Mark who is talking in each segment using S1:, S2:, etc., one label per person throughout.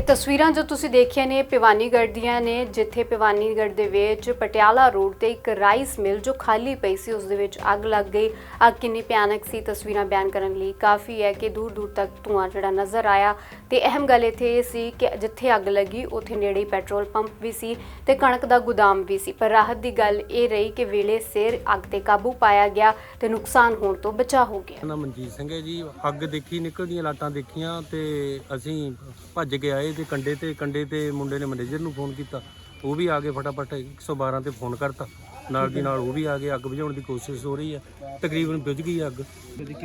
S1: ਇਹ ਤਸਵੀਰਾਂ ਜੋ ਤੁਸੀਂ ਦੇਖੀਆਂ ਨੇ ਭਿਵਾਨੀਗੜ੍ਹ ਦੀਆਂ ਨੇ, ਜਿੱਥੇ ਭਿਵਾਨੀਗੜ੍ਹ ਦੇ ਵਿੱਚ ਪਟਿਆਲਾ ਰੋਡ ਤੇ ਇੱਕ ਰਾਈਸ ਮਿਲ ਜੋ ਖਾਲੀ ਪਈ ਸੀ, ਉਸ ਦੇ ਵਿੱਚ ਅੱਗ ਲੱਗ ਗਈ। ਅੱਗ ਕਿੰਨੀ ਭਿਆਨਕ ਸੀ, ਤਸਵੀਰਾਂ ਬਿਆਨ ਕਰਨ ਲਈ ਕਾਫੀ ਹੈ ਕਿ ਦੂਰ ਦੂਰ ਤੱਕ ਧੂੰਆਂ ਜਿਹੜਾ ਨਜ਼ਰ ਆਇਆ। ਤੇ ਅਹਿਮ ਗੱਲ ਇੱਥੇ ਇਹ ਸੀ ਕਿ ਜਿੱਥੇ ਅੱਗ ਲੱਗੀ, ਉੱਥੇ ਨੇੜੇ ਪੈਟਰੋਲ ਪੰਪ ਵੀ ਸੀ ਤੇ ਕਣਕ ਦਾ ਗੋਦਾਮ ਵੀ ਸੀ। ਪਰ ਰਾਹਤ ਦੀ ਗੱਲ ਇਹ ਰਹੀ ਕਿ ਵੇਲੇ ਸਿਰ ਅੱਗ ਤੇ ਕਾਬੂ ਪਾਇਆ ਗਿਆ ਤੇ ਨੁਕਸਾਨ ਹੋਣ ਤੋਂ ਬਚਾ ਹੋ ਗਿਆ।
S2: ਮੇਰਾ ਮਨਜੀਤ ਸਿੰਘ ਹੈ ਜੀ। ਅੱਗ ਦੇਖੀ, ਨਿਕਲਦੀਆਂ ਲਾਟਾਂ ਦੇਖੀਆਂ ਤੇ ਅਸੀਂ ਭੱਜ ਕੇ ਆਏ ਤੇ ਕੰਡੇ ਤੇ ਕੰਡੇ ਤੇ ਮੁੰਡੇ ਨੇ ਮੈਨੇਜਰ ਨੂੰ ਫੋਨ ਕੀਤਾ। ਉਹ ਵੀ ਆ ਕੇ ਫਟਾਫਟ 112 ਤੇ ਫੋਨ ਕਰਤਾ। ਨਾਲ ਦੀ ਨਾਲ ਉਹ ਵੀ ਆ ਕੇ ਅੱਗ ਬੁਝਾਉਣ ਦੀ ਕੋਸ਼ਿਸ਼ ਹੋ ਰਹੀ ਹੈ। ਤਕਰੀਬਨ ਬੁਝ ਗਈ ਅੱਗ।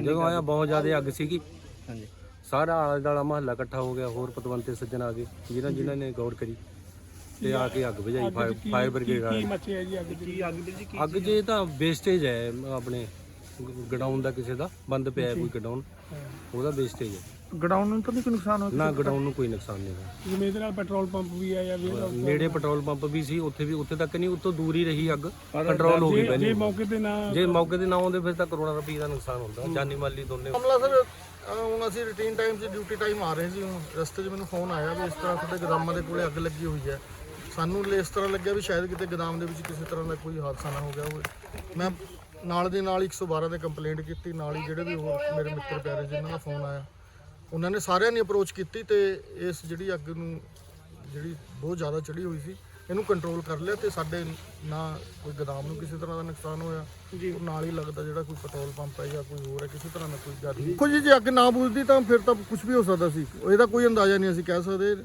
S2: ਜਦੋਂ ਆਇਆ ਬਹੁਤ ਜ਼ਿਆਦਾ ਅੱਗ ਸੀਗੀ।
S3: ਹਾਂਜੀ।
S2: ਸਾਰਾ ਆਲੇ ਦੁਆਲਾ ਮਹੱਲਾ ਇਕੱਠਾ ਹੋ ਗਿਆ ਹੋਰ ਪਤਵੰਤੇ ਸੱਜਣ ਆ ਗਏ ਜਿਨ੍ਹਾਂ ਜਿਨ੍ਹਾਂ ਨੇ ਗੌਰ ਕਰੀ। ਤੇ ਆ ਕੇ ਅੱਗ ਬੁਝਾਈ ਫਾਇਰ ਬ੍ਰਿਗੇਡ ਵਾਲੇ।
S3: ਮੱਚਿਆ ਜੀ ਅੱਗ ਦੀ ਅੱਗ ਦੀ ਜੀ
S2: ਅੱਗ ਜੇ ਤਾਂ ਵੇਸਟੇਜ ਹੈ ਆਪਣੇ। ਗਡਾਊਨ ਦਾ ਕਿਸੇ ਦਾ? ਬੰਦ ਪਿਆ ਹੈ ਕੋਈ ਗਡਾਊਨ? ਉਹਦਾ ਵੇਸਟੇਜ ਹੈ।
S3: ਗਡਾਊਨ ਨੂੰ ਤਾਂ ਨਹੀਂ ਕੋਈ ਨੁਕਸਾਨ ਹੋਇਆ?
S2: ਨਾ ਗਡਾਊਨ ਨੂੰ ਕੋਈ ਨੁਕਸਾਨ ਨਹੀਂ ਹੋਇਆ।
S3: ਜਿਵੇਂ ਇਹਦੇ ਨਾਲ ਪੈਟਰੋਲ ਪੰਪ ਵੀ ਆ ਜਾਂ ਵੀ
S2: ਨੇੜੇ ਪੈਟਰੋਲ ਪੰਪ ਵੀ ਸੀ ਉੱਥੇ ਵੀ ਉੱਥੇ ਤੱਕ ਨਹੀਂ ਉੱਤੋਂ ਦੂਰ ਹੀ ਰਹੀ ਅੱਗ। ਕੰਟਰੋਲ ਹੋ ਗਈ
S3: ਜੇ
S2: ਪਹਿਲੇ।
S3: ਮੌਕੇ ਤੇ ਨਾ
S2: ਜੇ ਮੌਕੇ ਤੇ ਨਾ ਆਉਂਦੇ ਫਿਰ ਤਾਂ ਕਰੋੜਾਂ ਰੁਪਏ ਦਾ ਨੁਕਸਾਨ ਹੁੰਦਾ। ਜਾਨੀ ਮਾਲੀ ਦੋਨੇ
S4: ਮਾਮਲਾ ਸਰ ਹੁਣ ਅਸੀਂ ਰੂਟੀਨ ਟਾਈਮ 'ਚ ਡਿਊਟੀ ਟਾਈਮ ਆ ਰਹੇ ਸੀ ਹੁਣ ਰਸਤੇ 'ਚ ਮੈਨੂੰ ਫੋਨ ਆਇਆ ਵੀ ਇਸ ਤਰ੍ਹਾਂ ਤੁਹਾਡੇ ਗੋਦਾਮਾਂ ਦੇ ਕੋਲੇ ਅੱਗ ਲੱਗੀ ਹੋਈ ਹੈ। ਸਾਨੂੰ ਇਸ ਤਰ੍ਹਾਂ ਲੱਗਿਆ ਵੀ ਸ਼ਾਇਦ ਕਿਤੇ ਗੋਦਾਮ ਦੇ ਵਿੱਚ ਕਿਸੇ ਤਰ੍ਹਾਂ ਦਾ ਕੋਈ ਹਾਦਸਾ ਨਾ ਹੋ ਗਿਆ ਹੋਵੇ। ਮੈਂ ਨਾਲ ਦੇ ਨਾਲ 112 ਤੇ ਕੰਪਲੇਂਟ ਕੀਤੀ ਨਾਲ ਹੀ ਜਿਹੜੇ ਵੀ ਹੋਰ ਮੇਰੇ ਮਿੱਤਰ ਪਿਆਰੇ ਜਿਨ੍ਹਾਂ ਦਾ ਫੋਨ ਆਇਆ ਉਹਨਾਂ ਨੇ ਸਾਰਿਆਂ ਨੇ ਅਪਰੋਚ ਕੀਤੀ ਤੇ ਇਸ ਜਿਹੜੀ ਅੱਗ ਨੂੰ ਜਿਹੜੀ ਬਹੁਤ ਜ਼ਿਆਦਾ ਚੜੀ ਹੋਈ ਸੀ ਇਹਨੂੰ ਕੰਟਰੋਲ ਕਰ ਲਿਆ ਤੇ ਸਾਡੇ ਨਾ ਕੋਈ ਗੋਦਾਮ ਨੂੰ ਕਿਸੇ ਤਰ੍ਹਾਂ ਦਾ ਨੁਕਸਾਨ ਹੋਇਆ ਜੀ। ਨਾਲ ਹੀ ਲੱਗਦਾ ਜਿਹੜਾ ਕੋਈ ਪੈਟਰੋਲ ਪੰਪ ਹੈ ਜਾਂ ਕੋਈ ਹੋਰ ਹੈ ਕਿਸੇ ਤਰ੍ਹਾਂ ਦਾ ਕੋਈ ਗੱਲ ਨਹੀਂ ਦੇਖੋ ਜੀ ਜੇ ਅੱਗ ਨਾ ਬੁਝਦੀ ਤਾਂ ਫਿਰ ਤਾਂ ਕੁਝ ਵੀ ਹੋ ਸਕਦਾ ਸੀ ਇਹਦਾ ਕੋਈ ਅੰਦਾਜ਼ਾ ਨਹੀਂ ਅਸੀਂ ਕਹਿ ਸਕਦੇ।